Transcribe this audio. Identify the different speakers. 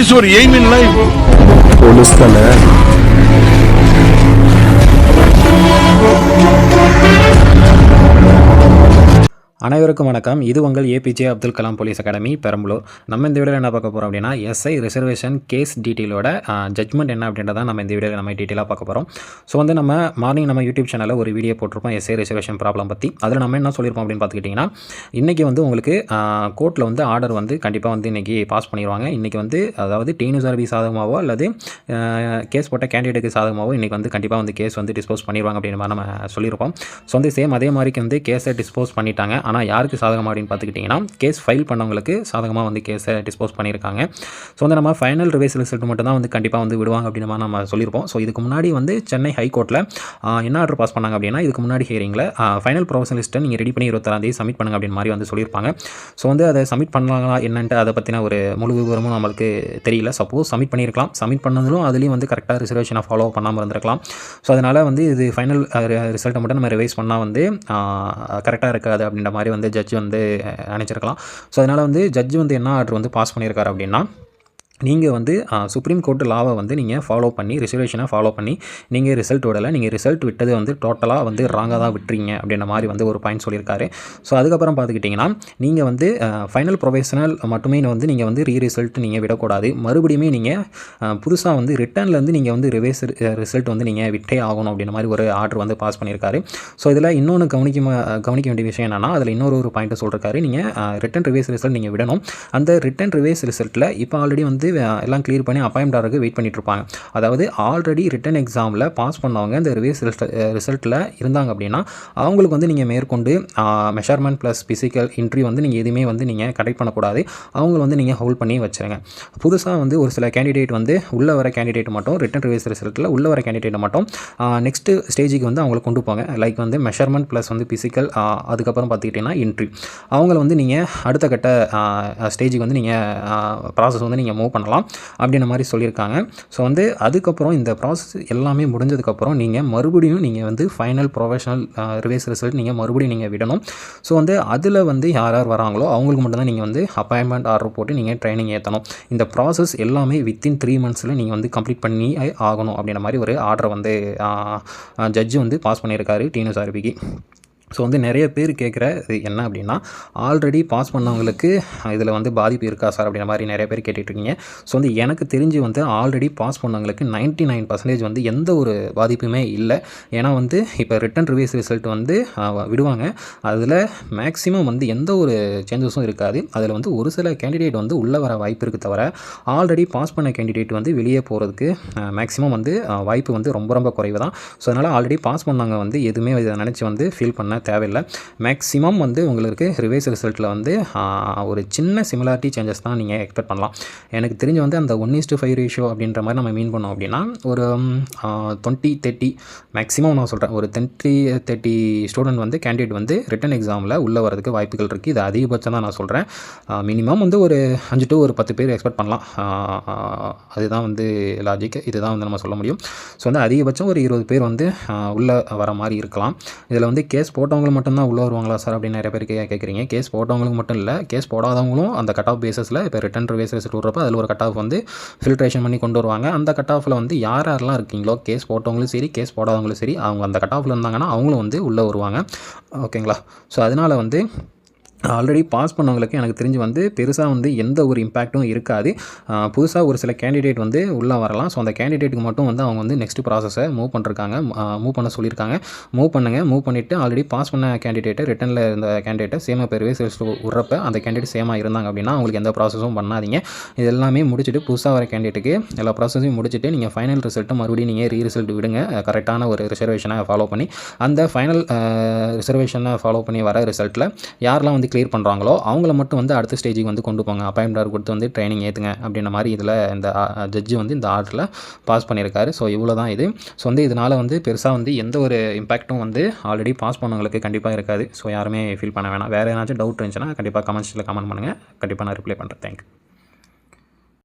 Speaker 1: Is ஒரு aim இன்
Speaker 2: police தானே?
Speaker 3: அனைவருக்கும் வணக்கம். இது உங்கள் A P J Abdul Kalam police academy Perambalur. நம்ம இந்த வீடியோவில் என்ன பார்க்க போகிறோம் அப்படின்னா எஸ்ஐ ரிசர்வேஷன் கேஸ் டீட்டெயிலோட ஜட்மெண்ட் என்ன அப்படின்றத நம்ம இந்த வீடியோவில் நம்ம டீட்டெயிலாக பார்க்க போகிறோம் ஸோ வந்து நம்ம மார்னிங் நம்ம யூடியூப் சேனலில் ஒரு வீடியோ போட்டிருப்போம் எஸ்ஐ ரிசர்வேஷன் ப்ராப்ளம் பற்றி அதில் நம்ம என்ன சொல்லியிருப்போம் அப்படின்னு பார்த்துக்கிட்டிங்கன்னா இன்றைக்கி வந்து உங்களுக்கு கோர்ட்டில் வந்து ஆர்டர் வந்து கண்டிப்பாக வந்து இன்றைக்கி பாஸ் பண்ணிடுவாங்க இன்றைக்கி வந்து அதாவது டிஎன்யூஆர்பி சாதகமாகவோ அல்லது கேஸ் போட்ட கேண்டிடேட்டுக்கு சாதகமாகவோ இன்றைக்கி வந்து கண்டிப்பாக வந்து கேஸ் வந்து டிஸ்போஸ் பண்ணிடுவாங்க அப்படின்னு நம்ம சொல்லியிருப்போம். ஸோ வந்து சேம் அதே மாதிரிக்கு வந்து கேஸை டிஸ்போஸ் பண்ணிட்டாங்க. ஆனால் யாருக்கு சாதகமாக அப்படின்னு பார்த்துக்கிட்டிங்கன்னா கேஸ் ஃபைல் பண்ணவங்களுக்கு சாதகமாக வந்து கேஸை டிஸ்போஸ் பண்ணியிருக்காங்க. ஸோ வந்து நம்ம ஃபைனல் ரிவைஸ் ரிசல்ட் மட்டும் தான் வந்து கண்டிப்பாக வந்து விடுவாங்க அப்படின்னு நம்ம சொல்லியிருப்போம். ஸோ இதுக்கு முன்னாடி வந்து சென்னை ஹைகோர்ட்டில் என்ன ஆர்டர் பாஸ் பண்ணாங்க அப்படின்னா இதுக்கு முன்னாடி ஹியரிங்கில் ஃபைனல் ப்ரொஃபஷனல் லிஸ்ட்டை நீங்கள் ரெடி பண்ணி இருபத்தாறாந்தேதி சப்மிட் பண்ணுங்க அப்படின்னு மாதிரி வந்து சொல்லியிருப்பாங்க. ஸோ வந்து அதை சப்மிட் பண்ணலாங்களா என்னன்ட்டு அதை பற்றின ஒரு முழு விவரமும் நம்மளுக்கு தெரியல. சப்போஸ் சப்மிட் பண்ணியிருக்கலாம். சப்மிட் பண்ணதிலும் அதுலேயும் வந்து கரெக்டாக ரிசர்வேஷனை ஃபாலோ பண்ணாமல் இருந்திருக்கலாம். ஸோ அதனால் வந்து இது ஃபைனல் ரிசல்ட்டை மட்டும் நம்ம ரிவைஸ் பண்ணால் வந்து கரெக்டாக இருக்காது அப்படின்ற மாதிரி வந்து ஜட்ஜ் வந்து நினச்சிருக்கலாம் ஸோ அதனால் வந்து ஜட்ஜ் வந்து என்ன ஆர்டர் வந்து பாஸ் பண்ணியிருக்காரு அப்படின்னா நீங்கள் வந்து சுப்ரீம் கோர்ட்டு லாவை வந்து நீங்கள் ஃபாலோ பண்ணி ரிசர்வேஷனை ஃபாலோ பண்ணி நீங்கள் ரிசல்ட் விடலை. நீங்கள் ரிசல்ட் விட்டது வந்து டோட்டலாக வந்து ராங்காக தான் விட்டுறீங்க அப்படின்ற மாதிரி வந்து ஒரு பாயிண்ட் சொல்லியிருக்காரு. ஸோ அதுக்கப்புறம் பார்த்துக்கிட்டிங்கன்னா நீங்கள் வந்து ஃபைனல் ப்ரொஃபஷனல் மட்டுமே வந்து நீங்கள் வந்து ரீ ரிசல்ட் நீங்கள் விடக்கூடாது. மறுபடியுமே நீங்கள் புதுசாக வந்து ரிட்டர்ன்லேருந்து நீங்கள் வந்து ரிவேஸ் ரிசல்ட் வந்து நீங்கள் விட்டே ஆகணும் அப்படின்ற மாதிரி ஒரு ஆர்டர் வந்து பாஸ் பண்ணியிருக்காரு. ஸோ இதில் இன்னொன்று கவனிக்க கவனிக்க வேண்டிய விஷயம் என்னென்னா அதில் இன்னொரு ஒரு பாயிண்ட்டை சொல்லியிருக்காரு நீங்கள் ரிட்டன் ரிவேஸ் ரிசல்ட் நீங்கள் விடணும். அந்த ரிட்டன் ரிவேஸ் ரிசல்ட்டில் இப்போ ஆல்ரெடி வந்து வந்து எல்லாம் கிளியர் பண்ணி அப்பாயின்ட் ஆர்டருக்கு வெயிட் பண்ணிட்டு இருப்பாங்க. அதாவது ஆல்ரெடி ரிட்டன் எக்ஸாமில் பாஸ் பண்ணவங்க இந்த ரிவேஸ் ரிசல்ட்டில் இருந்தாங்க அப்படின்னா அவங்களுக்கு வந்து நீங்கள் மேற்கொண்டு மெஷர்மெண்ட் ப்ளஸ் ஃபிசிக்கல் இன்ட்ரி வந்து நீங்கள் எதுவுமே வந்து நீங்கள் கண்டக்ட் பண்ணக்கூடாது. அவங்கள வந்து நீங்கள் ஹோல்ட் பண்ணி வச்சுருங்க. புதுசாக வந்து ஒரு சில கேண்டிடேட் வந்து உள்ளே வர கேண்டிடேட் மட்டும் ரிட்டன் ரிவேஸ் ரிசல்ட்டில் உள்ள வர கேண்டிடேட் மட்டும் நெக்ஸ்ட்டு ஸ்டேஜுக்கு வந்து அவங்களை கொண்டு போங்க. லைக் வந்து மெஷர்மெண்ட் ப்ளஸ் வந்து ஃபிசிக்கல் அதுக்கப்புறம் பார்த்துக்கிட்டிங்கன்னா இன்ட்ரி அவங்கள வந்து நீங்கள் அடுத்த கட்ட ஸ்டேஜுக்கு வந்து நீங்கள் ப்ராசஸ் வந்து நீங்கள் மூவ் பண்ணலாம் அப்படின்ற மாதிரி சொல்லியிருக்காங்க. ஸோ வந்து அதுக்கப்புறம் இந்த ப்ராசஸ் எல்லாமே முடிஞ்சதுக்கப்புறம் நீங்கள் மறுபடியும் நீங்கள் வந்து ஃபைனல் ப்ரொஃபஷனல் ரிவேஸ் ரிசல்ட் நீங்கள் மறுபடியும் நீங்கள் விடணும். ஸோ வந்து அதில் வந்து யார் யார் வராங்களோ அவங்களுக்கு மட்டும்தான் நீங்கள் வந்து அப்பாயின்மெண்ட் ஆர்டர் போட்டு நீங்கள் ட்ரைனிங் ஏற்றணும் இந்த ப்ராசஸ் எல்லாமே வித்தின் த்ரீ மந்த்ஸில் நீங்கள் வந்து கம்ப்ளீட் பண்ணி ஆகணும் அப்படின்ற மாதிரி ஒரு ஆர்டர் வந்து ஜட்ஜு வந்து பாஸ் பண்ணியிருக்காரு டிஎன்எஸ்ஆர்பிக்கு ஸோ வந்து நிறைய பேர் கேட்குற இது என்ன அப்படின்னா ஆல்ரெடி பாஸ் பண்ணவங்களுக்கு இதில் வந்து பாதிப்பு இருக்கா சார் அப்படின்ற மாதிரி நிறைய பேர் கேட்டுட்ருக்கீங்க ஸோ வந்து எனக்கு தெரிஞ்சு வந்து ஆல்ரெடி பாஸ் பண்ணவங்களுக்கு 99% நைன் பர்சன்டேஜ் வந்து எந்த ஒரு பாதிப்புமே இல்லை. ஏன்னா வந்து இப்போ ரிட்டன் ரிவைஸ் ரிசல்ட் வந்து விடுவாங்க. அதில் மேக்ஸிமம் வந்து எந்த ஒரு சேஞ்சஸும் இருக்காது. அதில் வந்து ஒரு சில கேண்டிடேட் வந்து உள்ளே வர வாய்ப்பு இருக்குது தவிர ஆல்ரெடி பாஸ் பண்ண கேண்டிடேட் வந்து வெளியே போகிறதுக்கு மேக்ஸிமம் வந்து வாய்ப்பு வந்து ரொம்ப ரொம்ப குறைவு தான் ஸோ அதனால் ஆல்ரெடி பாஸ் பண்ணவங்க வந்து எதுவுமே இதை நினச்சி வந்து ஃபீல் பண்ண தேவையில்லை. மேக்ஸிமம் வந்து உங்களுக்கு ரிவைஸ் ரிசல்ட்டில் வந்து ஒரு சின்ன சிமிலாரிட்டி சேஞ்சஸ் தான் நீங்கள் எக்ஸ்பெக்ட் பண்ணலாம். எனக்கு தெரிஞ்சு வந்து அந்த ஒன் இஸ்டு ஃபைவ் ரேஷியோ அப்படின்ற மாதிரி நம்ம மீன் பண்ணோம் அப்படின்னா ஒரு டுவெண்ட்டி தேர்ட்டி மேக்ஸிமம் நான் சொல்கிறேன் ஒரு டுவெண்ட்டி தேர்ட்டி ஸ்டூடெண்ட் வந்து கேண்டிடேட் வந்து ரிட்டன் எக்ஸாமில் உள்ளே வரதுக்கு வாய்ப்புகள் இருக்குது இது அதிகபட்சம் தான் நான் சொல்கிறேன் மினிமம் வந்து ஒரு அஞ்சு டு ஒரு பத்து பேர் எக்ஸ்பெக்ட் பண்ணலாம். அதுதான் வந்து லாஜிக் இதுதான் வந்து நம்ம சொல்ல முடியும். ஸோ வந்து அதிகபட்சம் ஒரு இருபது பேர் வந்து உள்ளே வர மாதிரி இருக்கலாம். இதில் வந்து கேஸ் போட்டவங்களுக்கு மட்டும்தான் உள்ளே வருவாங்களா சார் அப்படின்னு நிறைய பேர் கேட்குறீங்க கேஸ் போட்டவங்களுக்கு மட்டும் இல்லை கேஸ் போடாதவங்களும் அந்த கட் ஆஃப் பேஸஸில் இப்போ ரிட்டன் ரிவேஸ் ரிசல்ட் விட்றப்ப அதில் ஒரு கட் ஆஃப் வந்து ஃபில்ட்ரேஷன் பண்ணி கொண்டு வருவாங்க. அந்த கட் ஆஃபில் வந்து யார் யாரெல்லாம் இருக்கீங்களோ கேஸ் போட்டவங்களும் சரி கேஸ் போடாதவங்களும் சரி அவங்க அந்த கட் ஆஃபில் இருந்தாங்கன்னா அவங்களும் வந்து உள்ளே வருவாங்க. ஓகேங்களா? ஸோ அதனால் வந்து ஆல்ரெடி பாஸ் பண்ணவங்களுக்கு எனக்கு தெரிஞ்சு வந்து பெருசாக வந்து எந்த ஒரு இம்பேக்ட்டும் இருக்காது. புதுசாக ஒரு சில கேண்டிடேட் வந்து உள்ளே வரலாம். ஸோ அந்த கேண்டிடேட்டுக்கு மட்டும் வந்து அவங்க வந்து நெக்ஸ்ட் ப்ராசஸை மூவ் பண்ணிருக்காங்க மூவ் பண்ண சொல்லியிருக்காங்க. மூவ் பண்ணுங்கள் மூவ் பண்ணிவிட்டு ஆல்ரெடி பாஸ் பண்ண கேண்டிடேட்டை ரிட்டனில் இருந்த கேண்டிடேட்டை சேமாக பெருவே விட்றப்ப அந்த கேண்டிடேட் சேமாக இருந்தாங்க அப்படின்னா அவங்களுக்கு எந்த ப்ராசஸும் பண்ணாதீங்க. இது எல்லாமே முடிச்சுட்டு புதுசாக வர கேண்டிடேட்டுக்கு எல்லா ப்ராசஸையும் முடிச்சுட்டு நீங்கள் ஃபைனல் ரிசல்ட்டை மறுபடியும் நீங்கள் ரீ ரிசல்ட் விடுங்க கரெக்டான ஒரு ரிசர்வேஷனை ஃபாலோ பண்ணி அந்த ஃபைனல் ரிசர்வேஷனை ஃபாலோ பண்ணி வர ரிசல்ட்டில் யாரெல்லாம் வந்து கிளியர் பண்ணுறாங்களோ அவங்கள மட்டும் வந்து அடுத்த ஸ்டேஜுக்கு வந்து கொண்டு போங்க. அப்பாயின்மெண்ட் கொடுத்து வந்து ட்ரைனிங் ஏற்றுங்க அப்படின்ற மாதிரி இதில் இந்த ஜட்ஜு வந்து இந்த ஆர்டரில் பாஸ் பண்ணியிருக்காரு. ஸோ இவ்வளோ தான் இது. ஸோ வந்து இதனால் வந்து பெருசாக வந்து எந்த ஒரு இம்பாக்ட்டும் வந்து ஆல்ரெடி பாஸ் பண்ணவங்களுக்கு கண்டிப்பாக இருக்காது. ஸோ யாருமே ஃபீல் பண்ண வேணாம். வேறு ஏதாச்சும் டவுட் இருந்துச்சுன்னா கண்டிப்பாக கமெண்ட்ஸில் கமெண்ட் பண்ணுங்கள் கண்டிப்பாக நான் ரிப்ளை பண்ணுறேன் தேங்க்யூ